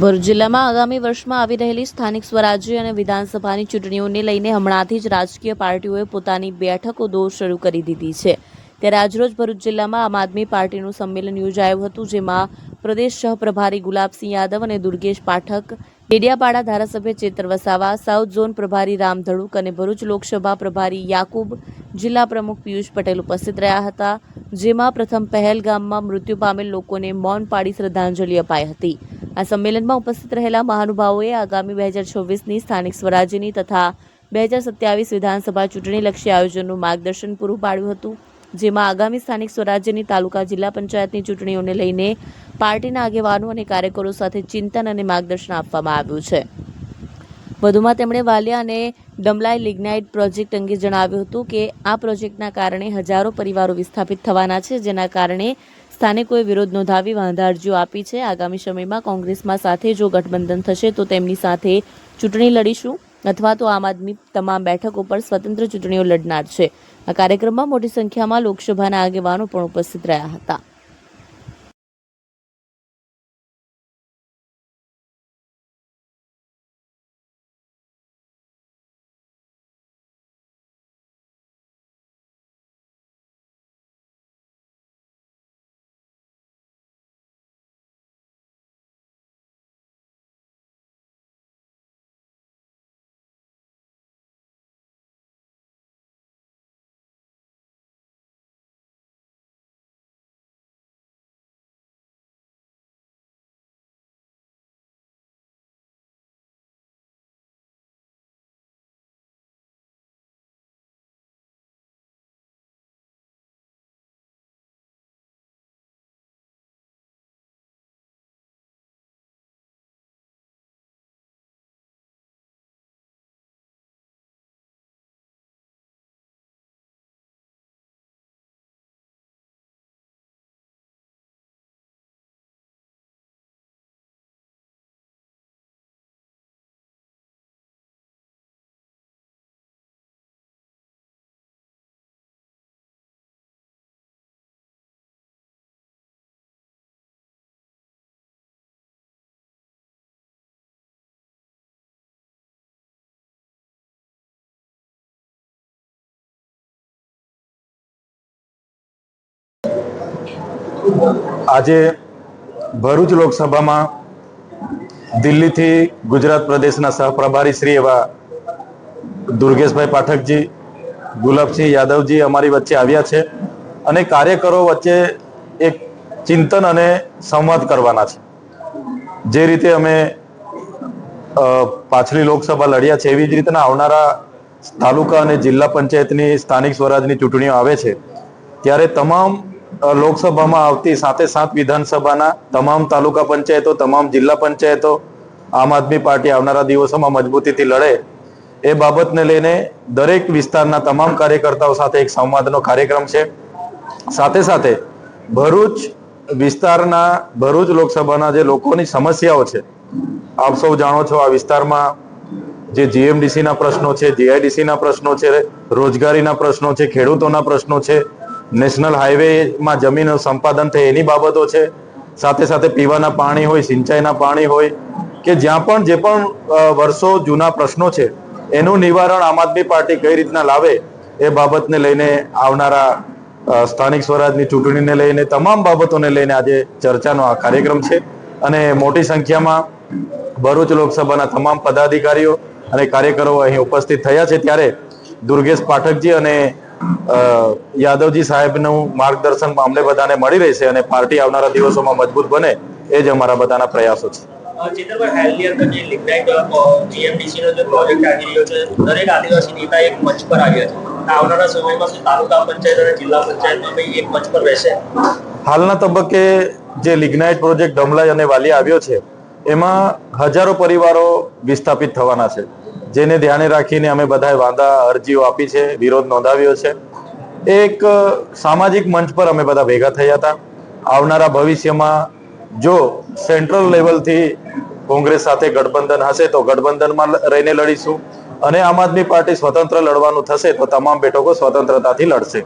ભરૂચ જિલ્લામાં આગામી વર્ષમાં આવી રહેલી સ્થાનિક સ્વરાજ્ય અને વિધાનસભાની ચૂંટણીઓને લઈને હમણાંથી જ રાજકીય પાર્ટીઓએ પોતાની બેઠકો દોર શરૂ કરી દીધી છે. ત્યારે આજરોજ ભરૂચ જિલ્લામાં આમ આદમી પાર્ટીનું સંમેલન યોજાયું હતું, જેમાં પ્રદેશ સહપ્રભારી ગુલાબસિંહ યાદવ અને દુર્ગેશ પાઠક, ડેડિયાપાડા ધારાસભ્ય ચેતર વસાવા, સાઉથ ઝોન પ્રભારી રામ ધડુક અને ભરૂચ લોકસભા પ્રભારી યાકુબ, જિલ્લા પ્રમુખ પિયુષ પટેલ ઉપસ્થિત રહ્યા હતા, જેમાં પ્રથમ પહેલગામમાં મૃત્યુ પામેલ લોકોને મૌન પાડી શ્રદ્ધાંજલિ અપાઈ હતી. આ સંમેલનમાં ઉપસ્થિત રહેલા મહાનુભાવોએ આગામી બે હજાર છવ્વીસની સ્થાનિક સ્વરાજ્યની તથા બે હજાર સત્યાવીસ વિધાનસભા ચૂંટણીલક્ષી આયોજનનું માર્ગદર્શન પૂરું પાડ્યું હતું, જેમાં આગામી સ્થાનિક સ્વરાજ્યની તાલુકા જિલ્લા પંચાયતની ચૂંટણીઓને લઈને પાર્ટીના આગેવાનો અને કાર્યકરો સાથે ચિંતન અને માર્ગદર્શન આપવામાં આવ્યું છે. વધુમાં તેમણે વાલિયા અને ડમલાઈ લિગ્નાઇટ પ્રોજેક્ટ અંગે જણાવ્યું હતું કે, આ પ્રોજેક્ટના કારણે હજારો પરિવારો વિસ્થાપિત થવાના છે, જેના કારણે સ્થાનિકોએ વિરોધ નોંધાવી વાંધા અરજીઓ આપી છે. આગામી સમયમાં કોંગ્રેસમાં સાથે જો ગઠબંધન થશે તો તેમની સાથે ચૂંટણી લડીશું અથવા તો આમ આદમી તમામ બેઠકો પર સ્વતંત્ર ચૂંટણીઓ લડનાર છે. આ કાર્યક્રમમાં મોટી સંખ્યામાં લોકસભાના આગેવાનો પણ ઉપસ્થિત રહ્યા હતા. આજે ભરૂચ લોકસભામાં દિલ્હીથી ગુજરાત પ્રદેશના સહપ્રભારી શ્રી એવા દુર્ગેશભાઈ પાઠકજી, ગુલાબસિંહ યાદવજી અમારી વચ્ચે આવ્યા છે અને કાર્યકરો વચ્ચે એક ચિંતન અને સંવાદ કરવાના છે. જે રીતે અમે પાછલી લોકસભા લડ્યા છે એવી જ રીતના આવનારા તાલુકા અને જિલ્લા પંચાયતની સ્થાનિક સ્વરાજની ચૂંટણીઓ આવે છે. ત્યારે તમામ લોકસભામાં આવતી સાથે સાત વિધાનસભાના તમામ તાલુકા પંચાયતો, તમામ જિલ્લા પંચાયતો આમ આદમી પાર્ટી આવનારા દિવસોમાં મજબૂતીથી લડે. એ બાબતને લઈને દરેક વિસ્તારના તમામ કાર્યકર્તાઓ સાથે એક સંવાદનો કાર્યક્રમ છે. સાથે સાથે ભરૂચ વિસ્તારના, ભરૂચ લોકસભાના જે લોકોની સમસ્યાઓ છે, આપ સૌ જાણો છો આ વિસ્તારમાં જે જીએમડીસીના પ્રશ્નો છે, જીઆઈડીસીના પ્રશ્નો છે, રોજગારીના પ્રશ્નો છે, ખેડૂતોના પ્રશ્નો છે નેશનલ હાઈવેમાં જમીન સંપાદન થાય એની બાબતો છે. સાથે સાથે પીવાના પાણી હોય, સિંચાઈના પાણી હોય કે જ્યાં પણ જે પણ વર્ષો જૂના પ્રશ્નો છે, એનું નિવારણ આમ આદમી પાર્ટી કઈ રીતના લાવે એ બાબતને લઈને આવનારા સ્થાનિક સ્વરાજની ચૂંટણીને લઈને તમામ બાબતોને લઈને આજે ચર્ચાનો આ કાર્યક્રમ છે. અને મોટી સંખ્યામાં ભરૂચ લોકસભાના તમામ પદાધિકારીઓ અને કાર્યકરો અહીં ઉપસ્થિત થયા છે. ત્યારે દુર્ગેશ પાઠકજી અને યાદવજી સાહેબનું માર્ગદર્શન અમને બધાને મળી રહેશે અને પાર્ટી આવનારા દિવસોમાં મજબૂત બને એ જ અમારા બધાના પ્રયાસો છે. ચેતરભાઈ હાલની અંદર જે લિગ્નાઇટ જીએમડીસી જે પ્રોજેક્ટ આવી રહ્યો છે દરેક આદિવાસી નેતા એક મંચ પર આવ્યા છે. આવનારા સમયમાં શું તાલુકા પંચાયત અને જિલ્લા પંચાયતમાં બી એક મંચ પર રહેશે હાલના તબક્કે જે લિગ્નાઇટ પ્રોજેક્ટ ડમલાઈ અને વાલી આવ્યો છે એમાં હજારો પરિવારો વિસ્થાપિત થવાના છે. જેને ધ્યાને રાખીને અમે બધાએ વાંધા અરજીઓ આપી છે, વિરોધ નોંધાવ્યો છે. એક સામાજિક મંચ પર અમે બધા ભેગા થયા હતા. આવનારા ભવિષ્યમાં જો સેન્ટ્રલ લેવલથી કોંગ્રેસ સાથે ગઠબંધન હશે તો ગઠબંધનમાં રહીને લડીશું. અને આમ આદમી પાર્ટી સ્વતંત્ર લડવાનું થશે તો તમામ બેઠકો સ્વતંત્રતાથી લડશે.